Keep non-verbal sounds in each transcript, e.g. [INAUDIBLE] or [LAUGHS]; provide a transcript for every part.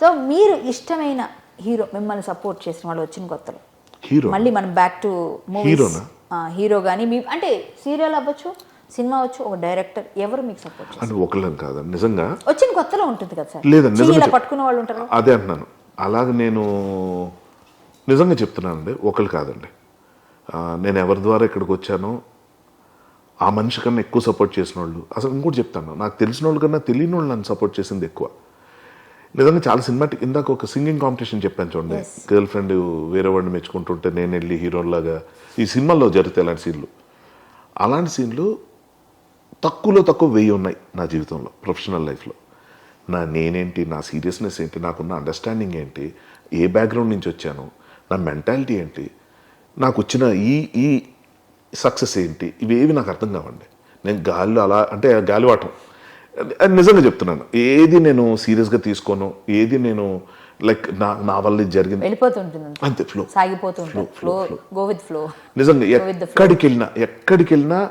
So మీరు ఇష్టమైన hero మిమ్మల్ని సపోర్ట్ చేసిన వాళ్ళు వచ్చిన కొత్తలో. హీరో? మళ్ళీ మనం బ్యాక్ టు హీరోనా? హీరో కానీ మీ అంటే సీరియల్ అవ్వచ్చు సినిమా అవ్వచ్చు ఒక డైరెక్టర్ ఎవరు మీకు సపోర్ట్ చేస్తారు? అంటే ఒకళ్ళని కాదండి నిజంగా వచ్చిన కొత్తలో ఉంటుంది కదా సార్. లేదండి, ఇలా పట్టుకున్న వాళ్ళు ఉంటారు కదా. అదే అంటున్నాను. అలాగే నేను నిజంగా చెప్తున్నానండి ఒకళ్ళు కాదండి. నేను ఎవరి ద్వారా ఇక్కడికి వచ్చానో ఆ మనిషి కన్నా ఎక్కువ సపోర్ట్ చేసిన వాళ్ళు. అసలు ఇంకోటి చెప్తాను నాకు తెలిసిన వాళ్ళు కన్నా తెలియని వాళ్ళు నన్ను సపోర్ట్ చేసింది ఎక్కువ. నిజంగా చాలా సినిమాటిక్ ఇందాక ఒక సింగింగ్ కాంపిటీషన్ చెప్పాను చూడండి. గర్ల్ ఫ్రెండ్ వేరే వాడిని మెచ్చుకుంటుంటే నేను వెళ్ళి హీరోలాగా ఈ సినిమాల్లో జరుగుతాయి అలాంటి సీన్లు అలాంటి సీన్లు తక్కువలో తక్కువ వెయ్యి ఉన్నాయి నా జీవితంలో ప్రొఫెషనల్ లైఫ్లో నా నేనేంటి నా సీరియస్నెస్ ఏంటి నాకున్న అండర్స్టాండింగ్ ఏంటి ఏ బ్యాక్గ్రౌండ్ నుంచి వచ్చాను నా మెంటాలిటీ ఏంటి నాకు వచ్చిన ఈ ఈ సక్సెస్ ఏంటి ఇవేవి నాకు అర్థం కావండి. నేను గాలిలో అలా అంటే గాలివాటం. నిజంగా చెప్తున్నాను. ఏది నేను సీరియస్గా తీసుకోను ఏది నేను లైక్ నా నా వల్ల జరిగింది. వెళ్ళిపోతుంటుంది. అంతే. ఫ్లో సాగిపోతూ ఉంటుంది ఫ్లో గో విత్ ఫ్లో నిజంగా. ఎక్కడికి వెళ్ళినా ఎక్కడికి వెళ్ళినా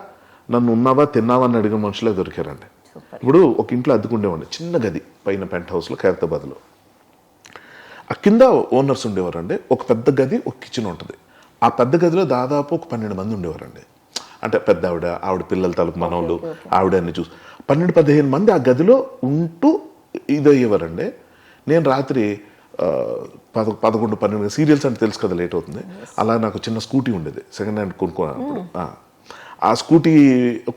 నన్ను ఉన్నావా తిన్నావా అని అడిగిన మనుషులే దొరికారండి. ఇప్పుడు ఒక ఇంట్లో అద్దుకుండేవాడిని చిన్న గది పైన పెంట్ హౌస్లో ఖైరతాబాద్లో. ఆ కింద ఓనర్స్ ఉండేవారండి. ఒక పెద్ద గది ఒక కిచెన్ ఉంటుంది. ఆ పెద్ద గదిలో దాదాపు ఒక పన్నెండు మంది ఉండేవారండి. అంటే పెద్ద ఆవిడ ఆవిడ పిల్లల తలకు మనవాళ్ళు ఆవిడ అన్ని చూసి. పన్నెండు పదిహేను మంది ఆ గదిలో ఉంటూ ఇదయ్యేవారండి. నేను రాత్రి పద పదకొండు పన్నెండు సీరియల్స్ అంటే తెలుసు కదా లేట్ అవుతుంది. అలా నాకు చిన్న స్కూటీ ఉండేది సెకండ్ హ్యాండ్ కొనుక్కున్నప్పుడు ఆ. ఆ స్కూటీ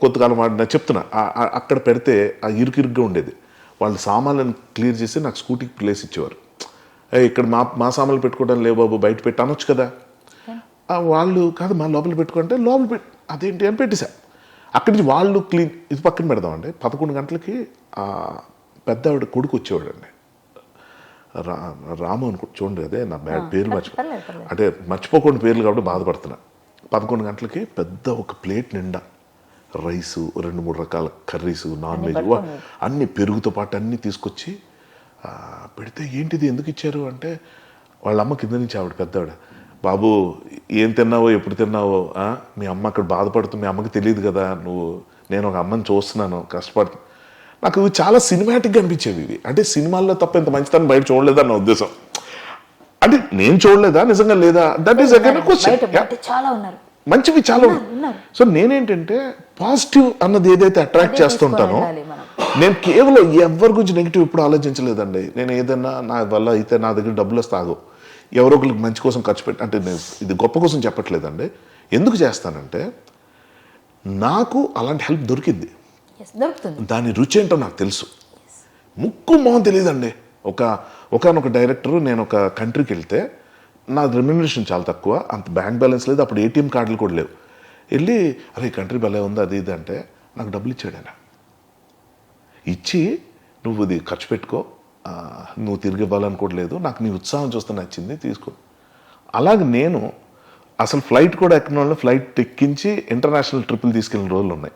కొంతకాలం వాడిన చెప్తున్నా అక్కడ పెడితే ఆ ఇరుకిరుగ్గా ఉండేది. వాళ్ళు సామాన్లను క్లియర్ చేసి నాకు స్కూటీకి ప్లేస్ ఇచ్చేవారు. "ఏ, ఇక్కడ మా మా సామాన్లు పెట్టుకోవడం లేవు బాబు బయట పెట్టి అనొచ్చు కదా వాళ్ళు కాదు మా లోపల పెట్టుకుంటే లోపల పెట్టి అదేంటి అని పెట్టేశా. అక్కడి నుంచి వాళ్ళు క్లీన్ ఇది పక్కన పెడదామండి. పదకొండు గంటలకి ఆ పెద్ద ఆవిడ కొడుకు వచ్చేవాడండి. రా రాము అనుకో చూడండి అదే నా బ్యాడ్ పేరు మర్చిపో. అంటే మర్చిపోకుండా పేర్లు కాబట్టి బాధపడుతున్నా. పదకొండు గంటలకి పెద్ద ఒక ప్లేట్ నిండా రైసు రెండు మూడు రకాల కర్రీస్ నాన్ వెజ్. అన్ని పెరుగుతో పాటు అన్ని తీసుకొచ్చి పెడితే ఏంటిది ఎందుకు ఇచ్చారు? అంటే వాళ్ళ అమ్మ కింద నుంచి ఆవిడ పెద్దవాడు. బాబు ఏం తిన్నావో ఎప్పుడు తిన్నావో ఆ? మీ అమ్మ అక్కడ బాధపడుతుంది మీ అమ్మకి తెలియదు కదా నువ్వు నేను ఒక అమ్మని చూస్తున్నాను కష్టపడుతు నాకు ఇవి చాలా సినిమాటిక్గా అనిపించేవి ఇవి. అంటే సినిమాల్లో తప్ప ఇంత మంచితనం బయట చూడలేదా నా ఉద్దేశం. అంటే నేను చూడలేదా? నిజంగా లేదా? దట్ ఈస్ అగైన్ క్వశ్చన్ చాలా ఉన్నారు. మంచివి చాలా. సో నేనేంటంటే పాజిటివ్ అన్నది ఏదైతే అట్రాక్ట్ చేస్తుంటానో. నేను కేవలం ఎవరి గురించి నెగిటివ్ ఇప్పుడు ఆలోచించలేదండి. నేను ఏదైనా నా వల్ల అయితే నా దగ్గర డబ్బులు ఆగవు ఎవరో ఒకరికి మంచి కోసం ఖర్చు పెట్టి అంటే నేను ఇది గొప్ప కోసం చెప్పట్లేదండి. ఎందుకు చేస్తానంటే నాకు అలాంటి హెల్ప్ దొరికింది. దాని రుచి ఏంటో నాకు తెలుసు. ముక్కు మొహం తెలియదండి. ఒక ఒకనొక డైరెక్టర్ నేను ఒక కంట్రీకి వెళ్తే నా రెమ్యునరేషన్ చాలా తక్కువ అంత బ్యాంక్ బ్యాలెన్స్ లేదు అప్పుడు ఏటీఎం కార్డులు కూడా లేవు. వెళ్ళి అరే ఈ కంట్రీ భలే ఉంది అది ఇది అంటే నాకు డబ్బులు ఇచ్చాడు ఆయన. ఇచ్చి నువ్వు ఇది ఖర్చు పెట్టుకో నువ్వు తిరిగి ఇవ్వాలనుకోవట్లేదు నాకు నీ ఉత్సాహం చూస్తే నచ్చింది తీసుకో. అలాగే నేను అసలు ఫ్లైట్ కూడా ఎక్కిన వాళ్ళు ఫ్లైట్ ఎక్కించి ఇంటర్నేషనల్ ట్రిప్పులు తీసుకెళ్ళిన రోజులు ఉన్నాయి.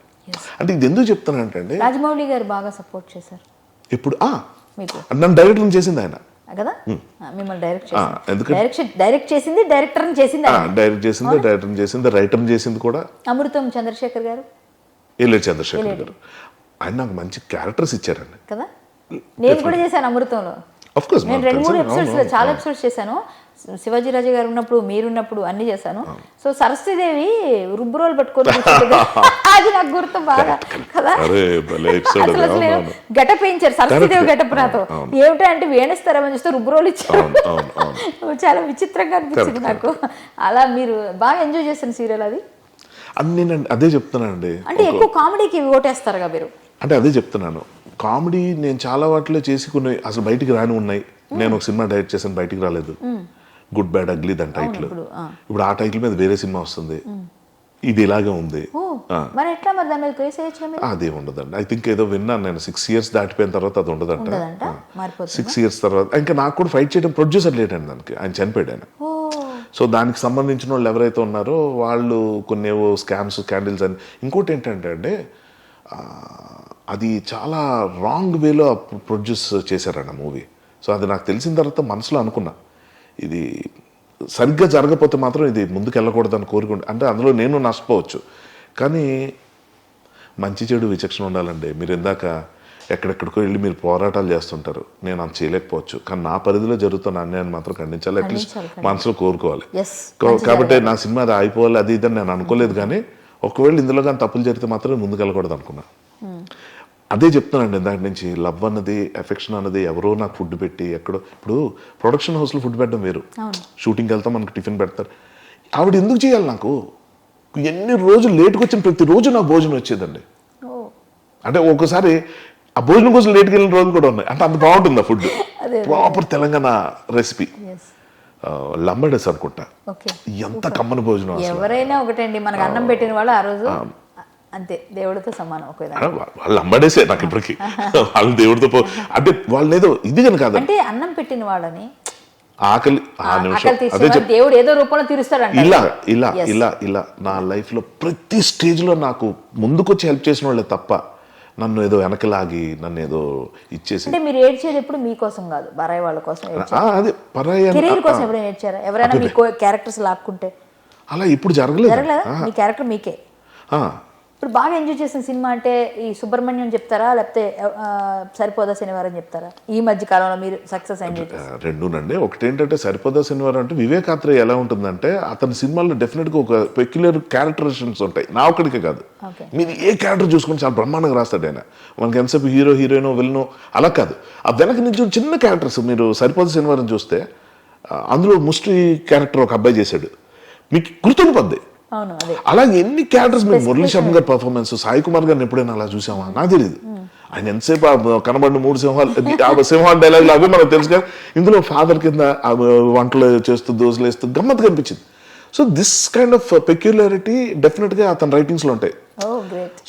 అంటే ఇది ఎందుకు చెప్తానంటే అండి రాజమౌళి గారు బాగా సపోర్ట్ చేశారు. ఇప్పుడు నన్ను డైరెక్టర్ చేసింది ఆయన. కదా? ఆ, మిమ్మల్ని డైరెక్ట్ డైరెక్షన్ డైరెక్ట్ చేసింది డైరెక్టర్ చేసింది. డైరెక్ట్ చేసింది డైరెక్టర్ చేసింది రైటర్ చేసింది కూడా అమృతం చంద్రశేఖర్ గారు? ఏలేటి చంద్రశేఖర్ గారు. ఆయన నాకు మంచి క్యారెక్టర్స్ ఇచ్చారండి. కదా? నేను కూడా చేశాను అమృతంలో. నేను రెండు మూడు ఎపిసోడ్స్ చాలా ఎపిసోడ్స్ చేశాను. శివాజీ రాజా గారు ఉన్నప్పుడు మీరున్నప్పుడు అన్ని చేశాను. సో సరస్వతీదేవి రుబ్బురోలు పట్టుకొని. [LAUGHS] అది నాకు గుర్తు బాగా కదా? అసలు అవునవును. గెటప్ వేయించారు సరస్వతీదేవి. గెటప్ నాతో. ఏమిటా అంటే వేణిస్తారని చూస్తే రుబ్బురోలు ఇచ్చారు. చాలా విచిత్రంగా అనిపించింది నాకు. అలా మీరు బాగా ఎంజాయ్ చేసిన సీరియల్ అది? నేను అదే చెప్తున్నానండి. అంటే ఎక్కువ కామెడీకి ఓటేస్తారుగా మీరు? అంటే అదే చెప్తున్నాను. కామెడీ నేను చాలా వాటిలో చేసి కొన్ని అసలు బయటికి రాని ఉన్నాయి. నేను ఒక సినిమా డైరెక్ట్ చేశాను బయటికి రాలేదు. గుడ్ బ్యాడ్ అగ్లీ దాని టైటిల్ ఇప్పుడు, ఆ. ఆ టైటిల్ మీద వేరే సినిమా వస్తుంది. ఇది ఇలాగే ఉంది? ఆ. అదే ఉండదండి. ఐ థింక్ ఏదో విన్నాను నేను. సిక్స్ ఇయర్స్ దాటిపోయిన తర్వాత అది ఉండదంట. సిక్స్ ఇయర్స్ తర్వాత ఇంకా నాకు కూడా ఫైట్ చేయడం ప్రొడ్యూసర్ లేట్ అండి దానికి. ఆయన చనిపోయాడు ఆయన. సో దానికి సంబంధించిన వాళ్ళు ఎవరైతే ఉన్నారో వాళ్ళు కొన్ని ఏవో స్కామ్స్ క్యాండిల్స్ అని. ఇంకోటి ఏంటంటే అండి ఆ, అది చాలా రాంగ్ వేలో ప్రొడ్యూస్ చేశారన్న మూవీ సో అది నాకు తెలిసిన తర్వాత మనసులో అనుకున్నా. ఇది సరిగ్గా జరగకపోతే మాత్రం ఇది ముందుకు వెళ్ళకూడదని కోరుకుంటే అంటే అందులో నేను నష్టపోవచ్చు. కానీ మంచి చెడు విచక్షణ ఉండాలండి. మీరు ఇందాక ఎక్కడెక్కడికో వెళ్ళి మీరు పోరాటాలు చేస్తుంటారు. నేను అంత చేయలేకపోవచ్చు. కానీ నా పరిధిలో జరుగుతున్న అన్యాయాన్ని మాత్రం ఖండించాలి. అట్లీస్ట్ మనసులో కోరుకోవాలి. కాబట్టి నా సినిమా అది అయిపోవాలి అది ఇది అని నేను అనుకోలేదు కానీ ఒకవేళ ఇందులో కానీ తప్పులు జరిగితే మాత్రం ముందుకెళ్ళకూడదు అనుకున్నా అదే చెప్తున్నానండి దాని నుంచి లవ్ అన్నది ఎఫెక్షన్ అన్నది ఎవరో నాకు ఫుడ్ పెట్టి ఎక్కడో ఇప్పుడు ప్రొడక్షన్ హౌస్లో ఫుడ్ పెట్టడం వేరు. షూటింగ్కి వెళ్తాం మనకు టిఫిన్ పెడతారు. ఆవిడ ఎందుకు చేయాలి నాకు? ఎన్ని రోజులు లేట్కి వచ్చిన ప్రతి రోజు నాకు భోజనం వచ్చేదండి. అంటే ఒక్కసారి ఆ భోజనం కోసం లేట్కి వెళ్ళిన రోజులు కూడా ఉన్నాయి. అంటే అంత బాగుంటుంది [LAUGHS] ఆ food. Proper Telangana recipe Lambadas అనుకుంటా ఎంత కమ్మని భోజనం ఎవరైనా ఒకటండి మనకు అన్నం పెట్టిన వాళ్ళు ఆ రోజు అంతే దేవుడితో సమానం ఒక వాళ్ళు లంబడేసే నాకు ఇప్పటికి. వాళ్ళు దేవుడితో పో అంటే వాళ్ళు ఏదో ఇది కనుక కాదు. అంటే అన్నం పెట్టిన వాళ్ళని ఆకలి ఆ నిమిషం. అదే దేవుడు ఏదో రూపంలో తీరుస్తాడంట ఇలా ఇలా. ఇలా ఇలా నా లైఫ్లో ప్రతి స్టేజ్లో నాకు ముందుకొచ్చి హెల్ప్ చేసిన వాళ్ళే తప్ప నన్ను ఏదో వెనకలాగి నన్ను ఏదో ఇచ్చేసి. అంటే మీరు ఏడ్చేది ఎప్పుడు మీకోసం కాదు బరాయి వాళ్ళ కోసం అదే పరాయి కెరీర్ కోసం ఎప్పుడైనా ఏడ్చారా? ఎవరైనా మీ క్యారెక్టర్స్ లాక్కుంటే? అలా ఇప్పుడు జరగలేదు. జరగలేదా? మీ క్యారెక్టర్ మీకే? ఆ, ఇప్పుడు బాగా ఎంజాయ్ చేసిన సినిమా అంటే ఈ సుబ్రహ్మణ్యం చెప్తారా? లేకపోతే సరిపోదా శనివారం చెప్తారా? ఈ మధ్య కాలంలో మీరు సక్సెస్ ఎంజాయ్ రెండునండి. ఒకటేంటంటే సరిపోదా శనివారం అంటే వివేక్ ఆత్రేయ ఎలా ఉంటుందంటే అతని సినిమాల్లో డెఫినెట్గా ఒక పెక్యులర్ క్యారెక్టరేషన్స్ ఉంటాయి. నా ఒక్కడికే కాదు. మీరు ఏ క్యారెక్టర్ చూసుకుని చాలా బ్రహ్మాండంగా రాస్తాడు ఆయన. మనకి ఎంతసేపు హీరో హీరోయిన్ విలన్ అలా కాదు. ఆ వెనక నుంచి చిన్న క్యారెక్టర్స్ మీరు సరిపోదా శనివారం చూస్తే అందులో ముస్టి క్యారెక్టర్ ఒక అబ్బాయి చేశాడు. మీకు గుర్తుండిపోద్ది. అలాగే ఎన్ని క్యారెక్టర్స్ మీరు మురళీ శర్మ గారి పర్ఫార్మెన్స్ సాయి కుమార్ గారిని ఎప్పుడైనా అలా చూసామా? నాకు తెలియదు ఆయన ఎంతసేపు కనబడిన మూడు సింహాలు సింహాల డైలాగులు అవి మనకు తెలుసు కదా. ఇందులో ఫాదర్ కింద వంటలు చేస్తూ దోశలు వేస్తూ గమ్మత్ కనిపించింది so this kind of peculiarity డెఫినెట్గా అతని రైటింగ్స్లో ఉంటాయి.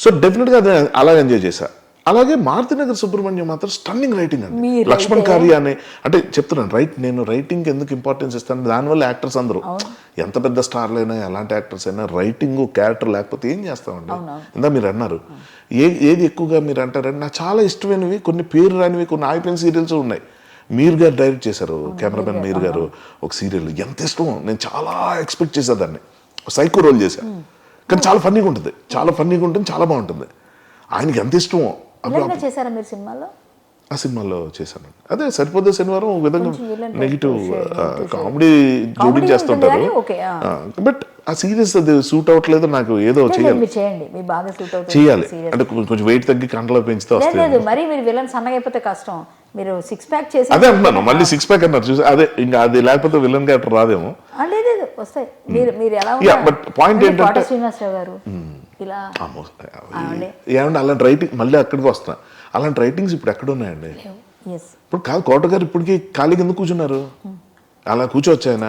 సో డెఫినెట్గా అదే అలా ఎంజాయ్ చేశా. అలాగే మారుతినగర్ సుబ్రహ్మణ్యం మాత్రం స్టన్నింగ్ రైటింగ్ అండి. లక్ష్మణ్ అయితే- కారి అనే అంటే చెప్తున్నాను రైట్ నేను రైటింగ్ ఎందుకు ఇంపార్టెన్స్ ఇస్తాను? దానివల్ల యాక్టర్స్ అందరూ. ఎంత పెద్ద స్టార్లు అయినా ఎలాంటి యాక్టర్స్ అయినా రైటింగ్ క్యారెక్టర్ లేకపోతే ఏం చేస్తామండి? ఇందా మీరు అన్నారు ఏ ఏది ఎక్కువగా మీరు అంటారంటే నాకు చాలా ఇష్టమైనవి కొన్ని పేరు రానివి కొన్ని ఆగిపోయిన సీరియల్స్ ఉన్నాయి. మీర్ గారు డైరెక్ట్ చేశారు కెమెరామెన్ మీర్ గారు. ఒక సీరియల్ ఎంత ఇష్టం నేను చాలా ఎక్స్పెక్ట్ చేసేదాన్ని. సైకో రోల్ చేశాను కానీ చాలా ఫన్నీగా ఉంటుంది. చాలా ఫన్నీగా ఉంటుంది చాలా బాగుంటుంది. ఆయనకి ఎంత ఇష్టమో విలన్గా చేశారా మీరు సినిమాలో? ఆ సినిమాలో చేశాను. అదే సరిపోతే శనివారం ఒక విధంగా నెగిటివ్. కామెడీ జోడించేస్తుంటారు. బట్ ఆ సీరియస్ అది సూట్ అవ్వట్లేదు నాకు ఏదో చేయాలి. చేయాలి. అంటే కొంచెం- వెయిట్ తగ్గి కంటలో పెంచితే లేదు మరి మీరు విలన్ సన్నగా అయిపోతే కష్టం. మీరు సిక్స్ ప్యాక్ చేసి అదే అంటున్నాను మళ్ళీ సిక్స్ ప్యాక్ అన్నారు చూసి అదే ఇంకా అది లేకపోతే విలన్ క్యారెక్టర్ రాదేమో. లేదు వస్తాయి. మీరు మీరు ఎలా point అంటే ఏంటంటే- శ్రీనివాసరావు గారు. ఇలా. ఏమంటే అలాంటి రైటింగ్ మళ్ళీ అక్కడికి వస్తున్నా. అలాంటి రైటింగ్స్ ఇప్పుడు ఎక్కడ ఉన్నాయండి ఇప్పుడు కాదు కోట గారు ఇప్పటికీ ఖాళీగా ఎందుకు కూర్చున్నారు? అలా కూర్చోవచ్చు ఆయన?